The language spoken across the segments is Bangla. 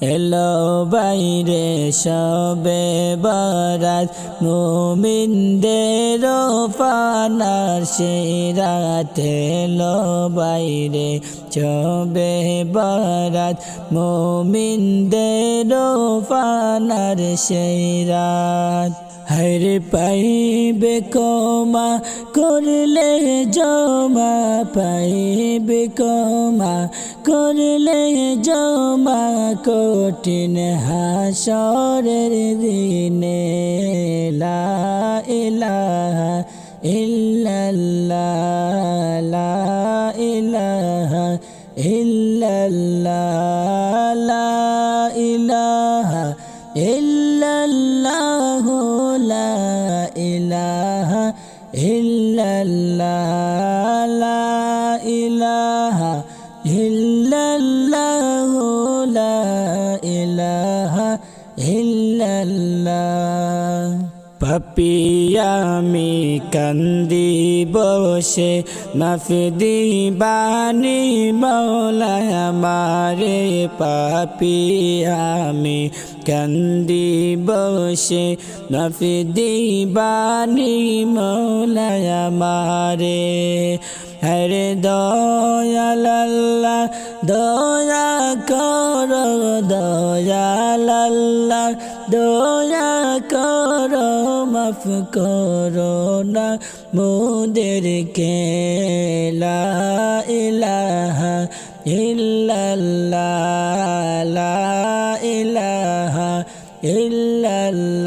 এলো বাইরে সবে বরাত। মুমিনদের ফানার সেরাতে এলো বাইরে সবে বরাত। মুমিনদের ফানার সেরাত। হরে পাইবে কমা করলে জমা, পাইবে কমা করলে জমা কঠিন হাসরের দিনে। লা ইল্লাল্লাহ, লা ইলাহা ইল্লাল্লাহ। ইলাহা ইল্লাল্লাহ, লা ইলাহা ইল্লাল্লাহ, লা ইলাহা ইল্লাল্লাহ। পাপিয়ামি কান্দি বসে, মাফি দিবানি মৌলায় মারে পাপিয়ামি কান্দি বসে মাফি দিবানি মৌলায় মারে হরে দয়াল্লাহ দয়া কর দয়াল্লাহ দয়া কর, মাফ করো না মোদেরকে লা ইলাহা ইল্লাল্লাহ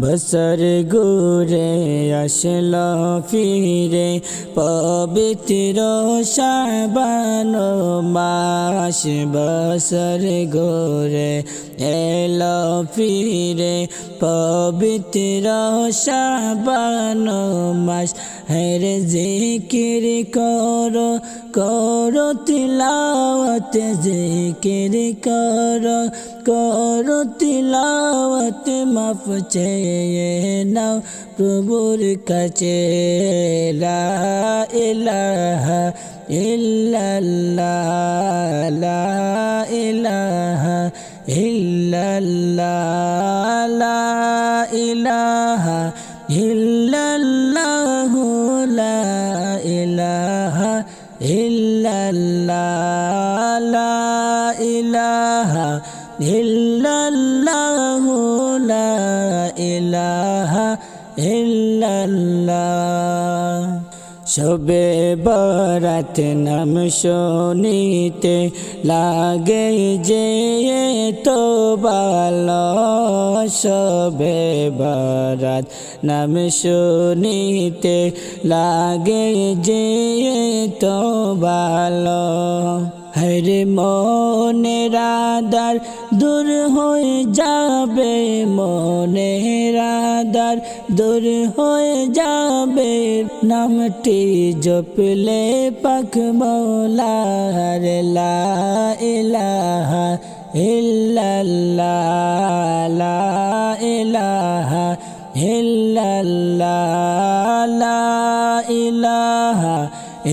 বসর গুরে আসল ফিরে, পবিত্র শাবান মাস। বসর গুরে এল ফিরে, পবিত্র শাবান মাস। হের জিকির করো করো তিলাওয়াত, জিকির করো। করো তিলাওয়াত মাফ চেয়ে নাও প্রভুর কাছে। লা ইলাহা ইল্লাল্লাহ, লা ইলাহা ইল্লাল্লাহ, লা ইলাহা ইল্লাল্লাহ। সবে বরাত নাম শুনিতে লাগে যে তো বাল। সবে বরাত নাম শুনিতে লাগে যে তো ভালো হরে মনের আদার দূর হয়ে যাবে, মনের আদার দূর হয়ে যাবে। নামটি জপলে পাখ মৌলার লা ইলাহা ইল্লাল্লাহ, লা ইলাহা ইল্লাল্লাহ, লা ইলাহা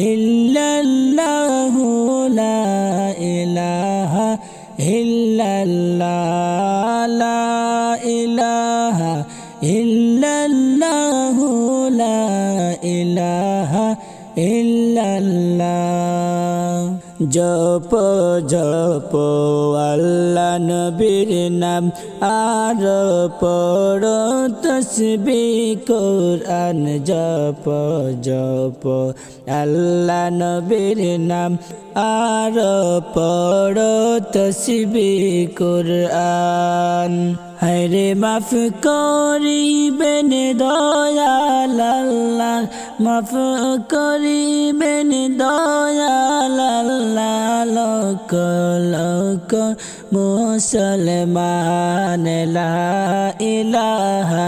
ইল্লাল্লাহ লা ইলাহা ইল্লাল্লাহ ইলাহা ইল্লাল্লাহ লা ইলাহা ইল্লাল্লাহ। জপ জপ, আল্লাহ নবীর নাম, আর পড়, তসবি, কোরআন, জপ জপ। আল্লাহ নবীর নাম আর পড়ো তসবি কুরআন। হরে মাফ করিবেন দয়াল আল্লাহ মাফ করিবেন দয়াল আল্লাহ লোক লোক মুসলমান লা ইলাহা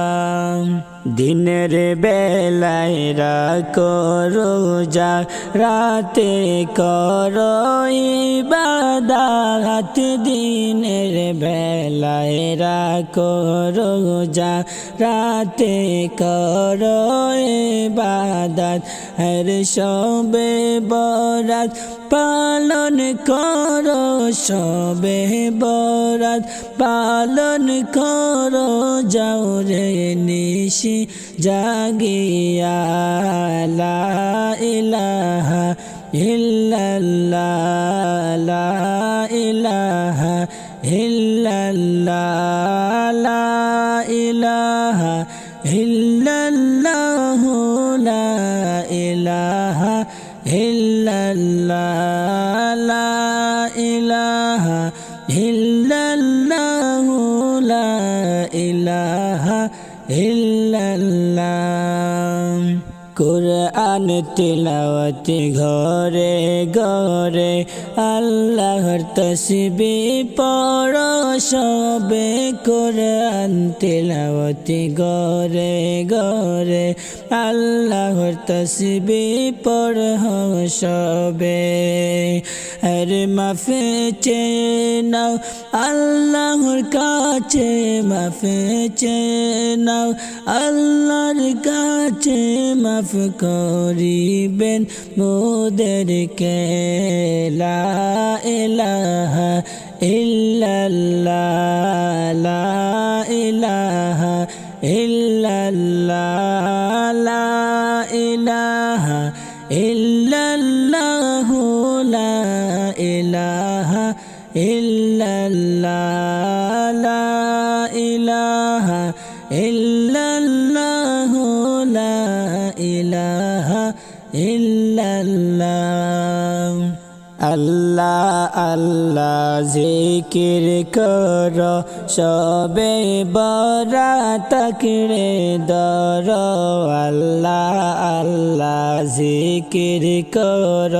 দিনের বেলায় রাখো রোজা, রাতে করো ইবাদাত। দিনের বেলায় রাখো রোজা, রাতে করো ইবাদাত। হর সবে বরাত পালন করো সবে বরাত পালন করো। যাও রে নিশি জাগিয়া লা ইলাহা ইল্লাল্লাহ লা ইলাহা ইল্লাল্লাহ লা ইলাহা ইল্লাল্লাহ লা ইলাহা ইল্লাল্লাহ লা ইলাহা কোরআন তিলাওয়াতি ঘরে ঘরে, আল্লাহর তসবি পড় সবে কোরআন তিলাওয়াতি ঘরে ঘরে, আল্লাহর তসবি পড় সবে। আরে মাফে চেনাও, আল্লাহর কাছে মাফে চেনাও, আল্লাহর কাছে মাফ করিবেন মোদেরকে লা ইলাহা ইল্লাল্লাহ লা ইলাহা ইল্লাল্লাহ লা ইলাহা ইল্লাল্লাহ লা ইলাহা ইল্লাল্লাহ লা ইলাহা ইল্লাল্লাহ লা ইলাহা আল্লাহ আল্লাহ জিকির কর, সবে বরা তকড়ে দর আল্লাহ আল্লাহ জিকির কর,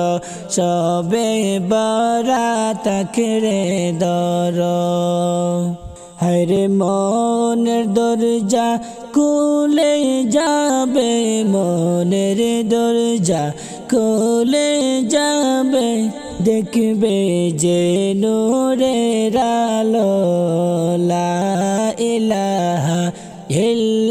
সবে বরা তকড়ে দর হরে মনের দরজা কুলে যাবে মনের দরজা কোলে যাবে দেখবে যে নোরে আলো লা ইলাহা ইল্লাল্লাহ।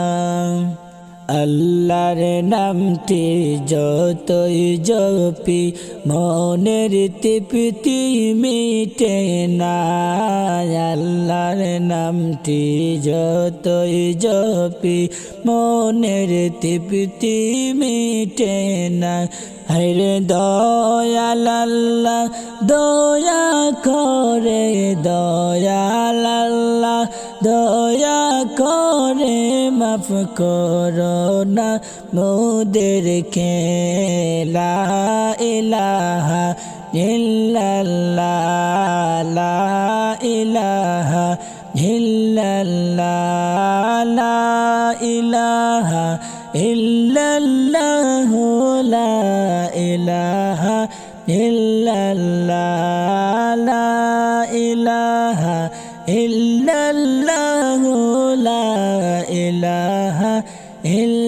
আল্লাহর নামটি যতই জপি, মনের তৃপ্তি মিটে না। আল্লাহর নামটি যতই জপি, মনের তৃপ্তি মিটে না। হরে দয়াল আল্লাহ, দয়া করে দয়াল আল্লাহ, দয়া করে, মাফ করো না মোদের খেলা। ইলাহা ইল্লাল্লাহ, লা ইলাহা ইল্লাল্লাহ, লা ইলাহা ইল্লাল্লাহ, লা ইলাহা ইল্লাল্লাহ, লা ইলাহা إله إلا